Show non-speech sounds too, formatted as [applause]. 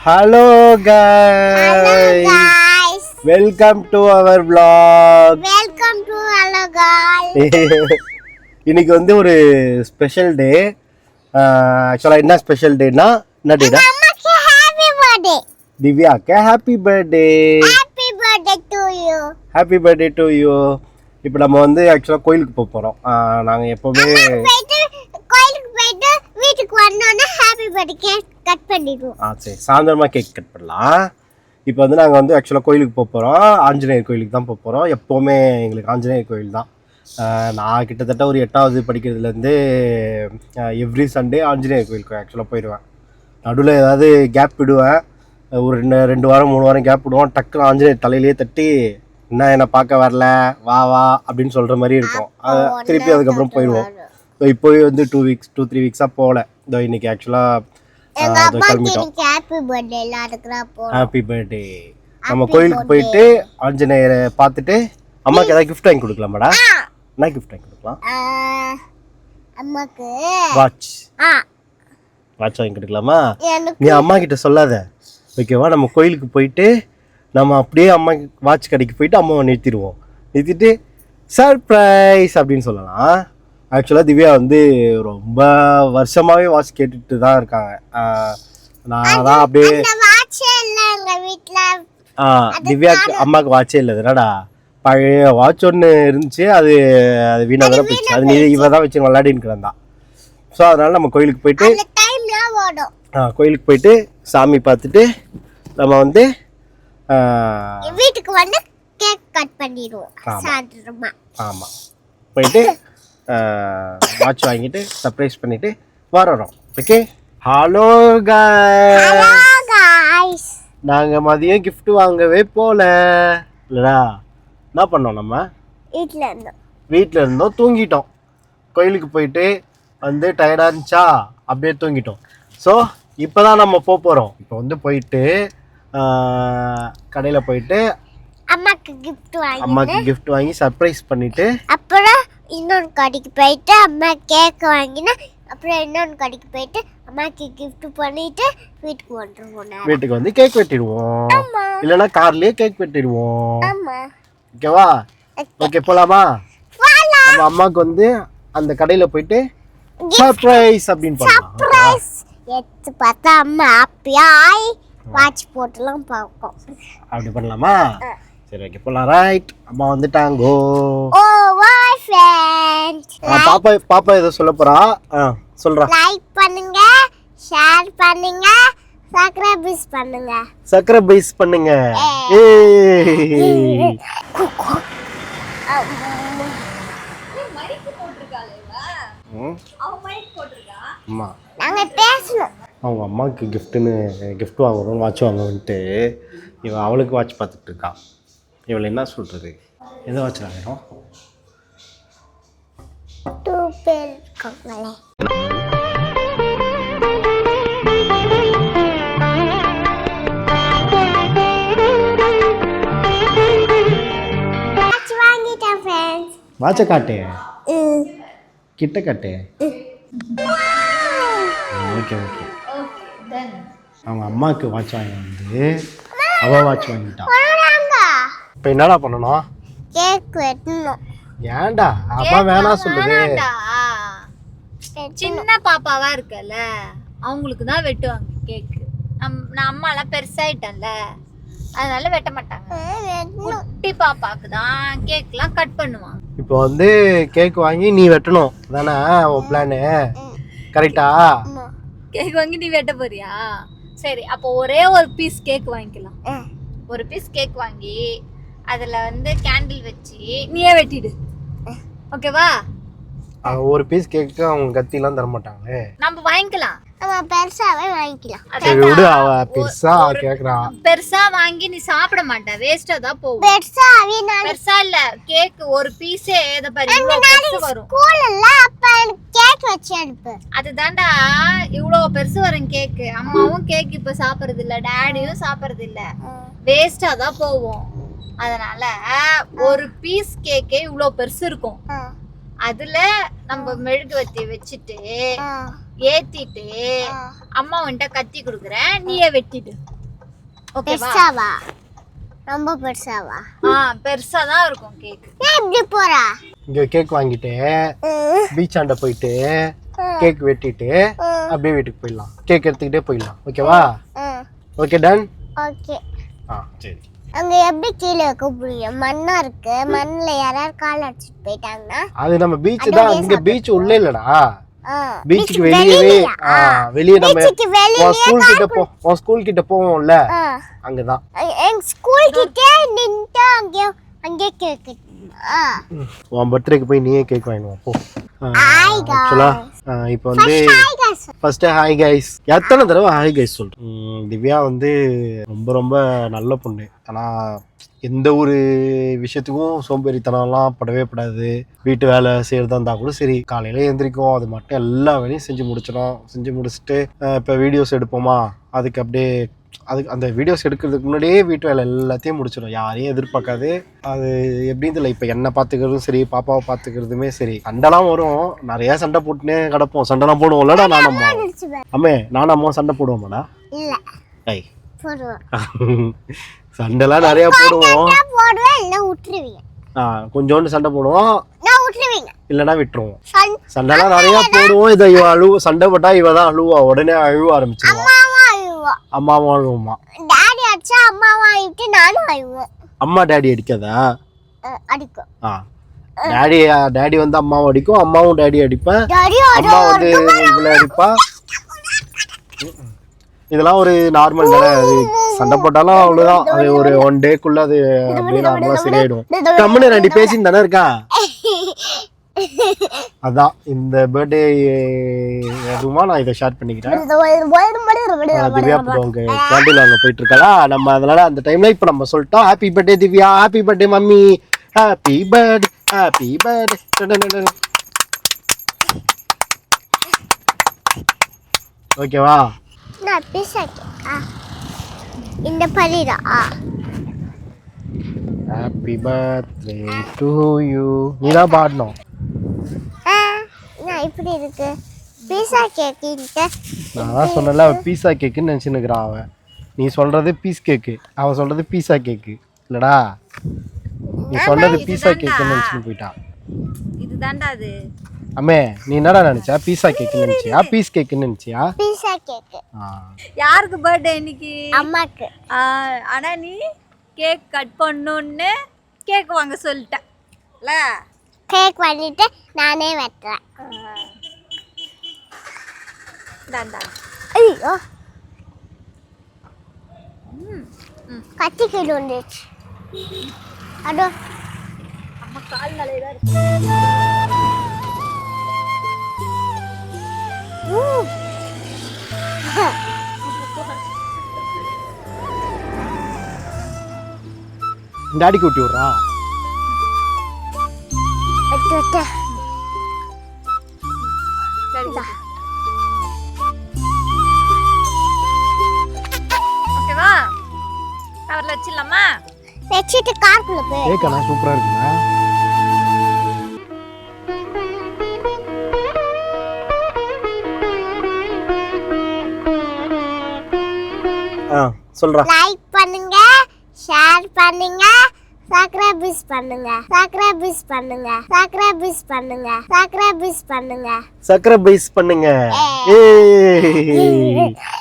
Hello guys. Welcome to our vlog Welcome to Hello guys. [laughs] இன்னைக்கு வந்து ஒரு special day ஆக்சுவலாக என்ன ஸ்பெஷல் டேனா என்ன டேடா அம்மாக்கு happy birthday. திவ்யாக்கு happy birthday Happy birthday to you. Happy birthday to you இப்போ நம்ம வந்து ஆக்சுவலாக கோயிலுக்கு போக போகிறோம் நாங்கள் எப்போவுமே போயிட்டு கோயிலுக்கு போயிட்டு வீட்டுக்கு பர்த்டே கேக் கட் பண்ணிடுவோம். ஆ சரி. சாயந்தரமாக கேக் கட் பண்ணலாம். இப்போ வந்து நாங்கள் வந்து ஆக்சுவலாக கோயிலுக்கு போக போகிறோம் ஆஞ்சநேயர் கோயிலுக்கு தான் போக போகிறோம் எப்போவுமே எங்களுக்கு ஆஞ்சநேயர் கோயில் தான். நான் கிட்டத்தட்ட ஒரு எட்டாவது படிக்கிறதுலேருந்து எவ்ரி சண்டே ஆஞ்சநேயர் கோயிலுக்கு ஆக்சுவலாக போயிடுவேன் நடுவில் ஏதாவது கேப் விடுவேன். ஒரு ரெண்டு ரெண்டு வாரம் மூணு வாரம் கேப் விடுவோம். டக்குன்னு ஆஞ்சநேயர் தலையிலேயே தட்டி என்ன என்னை பார்க்க வரல? வா வா அப்படின்னு சொல்கிற மாதிரி இருக்கும். அது திருப்பி அதுக்கப்புறம் போயிடுவோம் இப்போவே வந்து டூ வீக்ஸ் டூ த்ரீ வீக்ஸாக போகல. இதோ இன்னைக்கு ஆக்சுவலாக கிளம்பிட்டோம். ஹாப்பி பர்த்டே நம்ம கோயிலுக்கு போயிட்டு ஆஞ்சநேயரை பார்த்துட்டு அம்மாக்கு ஏதாவது gift வாங்கி கொடுக்கலாமாடா? என்ன gift வாங்கி கொடுக்கலாம்? அம்மாக்கு வாட்ச் வாட்ச் வாங்கி கொடுக்கலாமா? நீ அம்மா கிட்ட சொல்லாத. ஓகேவா நம்ம கோயிலுக்கு போயிட்டு நம்ம அப்படியே அம்மா வாட்ச் கடைக்கு போயிட்டு அம்மாவை நிறுத்திடுவோம். நிறுத்திட்டு சர்ப்ரைஸ் அப்படின்னு சொல்லலாம். ஆக்சுவலாக திவ்யா வந்து ரொம்ப வருஷமாகவே வாட்ச் கேட்டுட்டு தான் இருக்காங்க நான் தான் அப்படியே ஆ திவ்யாக்கு அம்மாவுக்கு வாட்சே இல்லை என்னடா? பழைய வாட்ச் ஒன்று இருந்துச்சு அது அது வீணாக தானே போயிடுச்சு அது நீ இவ தான் வச்சு விளையாடின்னு கிடந்தா ஸோ அதனால நம்ம கோயிலுக்கு போயிட்டு ஆ, கோயிலுக்கு போயிட்டு சாமி பார்த்துட்டு நம்ம வந்து வீட்டுக்கு வந்து கேக் கட் பண்ணிடுவோம். ஆமாம் போயிட்டு வாட்ச் வாங்கிட்டு சர்ப்ரைஸ் பண்ணிட்டு வரோம் okay hello guy hello guys நாங்கள் மதியம் gift வாங்கவே போகல இல்லைடா என்ன பண்ணோம் நம்ம? வீட்ல இருந்தோம். வீட்டில் இருந்தோம் தூங்கிட்டோம். கோயிலுக்கு போயிட்டு வந்து டயர்டாக இருந்துச்சா? அப்படியே தூங்கிட்டோம். ஸோ இப்போ தான் நம்ம போக போகிறோம் இப்போ வந்து போயிட்டு கடையில் போயிட்டு அம்மாக்கு gift வாங்கி அம்மாக்கு gift வாங்கி சர்ப்ரைஸ் பண்ணிவிட்டு அப்புறம் இன்னொரு கடைக்கு போயிட்டு அம்மா கேக் வாங்கினா அப்புறம் இன்னொரு கடைக்கு போயிட்டு அம்மாக்கு gift பண்ணிட்டு வீட்டுக்கு வந்துருவோம். வீட்டுக்கு வந்து கேக் வெட்டிடுவோம். இல்லைன்னா கார்லேயே கேக் வெட்டிடுவோம். ஓகேவா ஓகே போகலாமா வாலா நம்ம அம்மாவுக்கு வந்து அந்த கடையில் போயிட்டு சர்ப்ரைஸ் அப்படின்னு சர்ப்ரைஸ் எடுத்து பார்த்தா அம்மா ஹாப்பியாய் வாட்ச் போட்டுலாம் பார்க்கும். அப்படி பண்ணலாமா? சரி ஓகே போகலாம் ரைட் அம்மா வந்துட்டாங்கோ. பாப்பா பாப்பா ஏதோ சொல்ல போறா. சொல்றா. லைக் பண்ணுங்க ஷேர் பண்ணுங்க சப்ஸ்கிரைப் பண்ணுங்க. சக்கரை பைஸ் பண்ணுங்க ஏய் நாங்க பேசணும். அவங்க அம்மாவுக்கு கிஃப்ட்டுன்னு கிஃப்ட் வாங்குறோம் வாட்ச் வாங்குவோன்ட்டு இவன் அவளுக்கு வாட்ச் பார்த்துட்டு இருக்கா. இவளை என்ன சொல்றது? எதை வாட்ச் வாங்குறோம் டூ பேர் இருக்காங்களே வாட்ச் காட்டு. கிட்ட காட்டு. Okay okay. அவங்க அம்மாவுக்கு வாட்ச் வாங்கி வந்து அவ வாட்ச் வாங்கிட்டான் இப்போ என்னடா பண்ணணும்? கேக் வெட்டணும். ஏன்டா? அம்மா வேணாம் சொல்லுது. சின்ன பாப்பாவா இருக்கல அவங்களுக்கு தான் வெட்டுவாங்க கேக்கு. நம் நான் அம்மாலாம் பெருசாயிட்டேன்ல. அதனால வெட்ட மாட்டாங்க. குட்டி பாப்பாக்கு தான் கேக்லாம் கட் பண்ணுவாங்க. இப்போ வந்து கேக் வாங்கி நீ வெட்டணும். தானே உன் பிளானு கரெக்டா. கேக் வாங்கி நீ வெட்ட போறியா? சரி அப்போ ஒரே ஒரு பீஸ் கேக் வாங்கிக்கலாம். ஒரு பீஸ் கேக் வாங்கி அதுல வந்து கேண்டில் வச்சு நீயே வெட்டிடு. ஓகேவா ஒரு பீஸ் கேக்கு அவங்க கத்திலாம் தர மாட்டாங்களே நம்ம வாங்கிக்கலாம். நம்ம பெருசாவே வாங்கிக்கலாம். சரி விடு அவ பெருசா கேக்குறான் பெருசா வாங்கி நீ சாப்பிட மாட்ட வேஸ்டா தான் போகும். பெருசாவே நான் பெருசா இல்ல கேக் ஒரு பீஸே இத பாரு இவ்வளவு வரும். ஸ்கூல்ல அப்ப எனக்கு கேக் வச்சு அனுப்பு. அதுதான்டா இவ்வளவு பெருசு வரும் கேக் அம்மாவும் கேக் இப்ப சாப்பிடுறது இல்ல டேடியும் சாப்பிடுறது இல்ல வேஸ்டா தான் போகும். அதனால ஒரு பீஸ் கேக்கே இவ்வளவு பெருசு இருக்கும். அதுல நம்ம மெழுகுவத்தி வச்சுட்டு. ஏத்திட்டு அம்மா வந்துட்ட கத்தி கொடுக்குறேன். நீயே வெட்டிடு. ஓகேவா? பெருசாவா? ரொம்ப பெருசாவா? ஆ பெருசா தான் இருக்கும் கேக் ஏன் இப்படி போறா? இங்க கேக் வாங்கிட்டு பீச் ஆண்ட போயிட்டு கேக் வெட்டிட்டு அப்படியே வீட்டுக்கு போயிடலாம். கேக் எடுத்துக்கிட்டே போயிடலாம். ஓகேவா ஓகே டன் ஓகே ஆ சரி. அங்க எப்படி கீழே வைக்க முடியும்? மண்ணா இருக்கு. மண்ணுல யாராவது கால் அடிச்சுட்டு போயிட்டாங்கன்னா அது நம்ம பீச் தான். இங்க பீச் உள்ள இல்லடா. ஆ, பீச்சுக்கு வெளியவே வெளியே நம்ம ஸ்கூல் கிட்ட போ ஸ்கூல் கிட்ட போவோம்ல. ஆ, அங்கதான். எங்க ஸ்கூல் கிட்டே நின்று அங்கே அங்கே கேக்கு ஆ உன் பர்த்டேக்கு போய் நீயே கேக் வாங்கிடுவா போ. ஆக்சுவலா இப்போ வந்து. ஃபர்ஸ்ட் ஹாய் கைஸ் எத்தனை தடவை ஹாய் கைஸ் சொல்றேன் திவ்யா வந்து ரொம்ப ரொம்ப நல்ல பொண்ணு. ஆனா எந்த ஒரு விஷயத்துக்கும் சோம்பேறித்தனம்லாம் படவே படாது. வீட்டு வேலை செய்யறதா இருந்தா கூட சரி காலையில எந்திரிக்கும். அது மட்டும் எல்லா வேலையும் செஞ்சு முடிச்சிடும். செஞ்சு முடிச்சுட்டு இப்போ வீடியோஸ் எடுப்போமா? அதுக்கு அப்படியே அதுக்கு அந்த வீடியோஸ் எடுக்கிறதுக்கு முன்னாடியே வீட்டு வேலை எல்லாத்தையும் முடிச்சிடும் யாரையும் எதிர்பார்க்காது. அது எப்படின்னு தெரியல இப்போ என்னை பார்த்துக்கிறதும் சரி பாப்பாவை பார்த்துக்கிறதுமே சரி. சண்டைலாம் வரும். நிறைய சண்டை போட்டுனே கிடப்போம். சண்டைலாம் போடுவோம்லடா நானம்மா. அம்மே நானம்மா சண்டை போடுவோமாடா? போடுவேன் [laughs] சண்டைலாம் நிறைய போடுவோம். ஆ கொஞ்சோண்டு சண்டை போடுவோம். இல்லைன்னா விட்டுருவோம். சண் சண்டைலாம் நிறைய போடுவோம். இதை இவ அழுவு சண்டை போட்டா இவ தான் அழுவா. உடனே அழுவ ஆரம்பிச்சிருவா. அம்மாவும் அழுவோம் அம்மாவும் அழுவுமா டாடி அடிச்சா அம்மாவும் அழுவிட்டு நானும் அழுவோம் அம்மா டேடி அடிக்காதா? அடிக்கும். ஆ. டேடி டேடி வந்து அம்மாவை அடிக்கும் அம்மாவும் டேடி அடிப்பேன். அம்மா வந்து இவ்வளோ அடிப்பா. இதெல்லாம் ஒரு நார்மல் தானே. அது சண்டை போட்டாலும் அவ்வளவுதான். அது ஒரு ஒன் டேக்குள்ள அது அப்படியே நார்மலா சரியாயிடும். கம்முன்னு ரெண்டு பேசின்னு தானே இருக்கா? [laughs] அதான் இந்த பர்த்டே எதுவுமா நான் இதை ஷேர் பண்ணிக்கிறேன். திவ்யா உங்க கேண்டில் அங்கே போயிட்டு இருக்காளா நம்ம அதனால அந்த டைம்ல இப்போ நம்ம சொல்லிட்டோம் happy birthday Divya. Happy birthday mummy. Happy birth happy birth ஓகேவா? இந்த பள்ளிடா ஹாப்பி பர்த்டே டு யூ நீ தான் பாடணும். இப்படி இருக்கு. பீஸா கேக்கின்ட்டு நான் தான் சொன்னல அவன் பீஸா கேக்குன்னு நினச்சின்னுக்குறான் அவன். நீ சொல்றது பீஸ் கேக்கு அவன் சொல்றது பீஸா கேக்கு இல்லடா. நீ சொன்னது பீஸா கேக்குன்னு நினச்சின்னு போயிட்டான். இதுதான்டா அது. அம்மே நீ என்னடா நினைச்சா? பீஸா கேக்குன்னு நினைச்சியா? பீஸ் கேக்குன்னு நினைச்சியா? பீஸா கேக்கு ஆ. யாருக்கு பர்த்டே இன்னைக்கு? அம்மாக்கு. ஆ, ஆனா நீ கேக் கட் பண்ணணும்னு கேக் வாங்க சொல்லிட்டல கேக் பண்ணிட்டு நானே வெட்டுறேன் ஐயோ கத்தி கீழே வந்துச்சு அதோ அம்மா கால் நிலையில இருக்கு ஊ. டாடிக்கு ஊட்டி வெட்டு வெட்டு சரி ஓகேவா கவர்ல வச்சிடலாமா வச்சுட்டு காருக்குள்ள போய் கேக்கண்ணா சூப்பரா இருக்குண்ணா ஆ சொல்றா. லைக் பண்ணுங்க ஷேர் பண்ணுங்க. சப்ஸ்கிரைபர்ஸ் பண்ணுங்க. சப்ஸ்கிரைபர்ஸ் பண்ணுங்க. சப்ஸ்கிரைபர்ஸ் பண்ணுங்க. சப்ஸ்கிரைபர்ஸ் பண்ணுங்க. சக்கரை பைஸ் பண்ணுங்க. [laughs]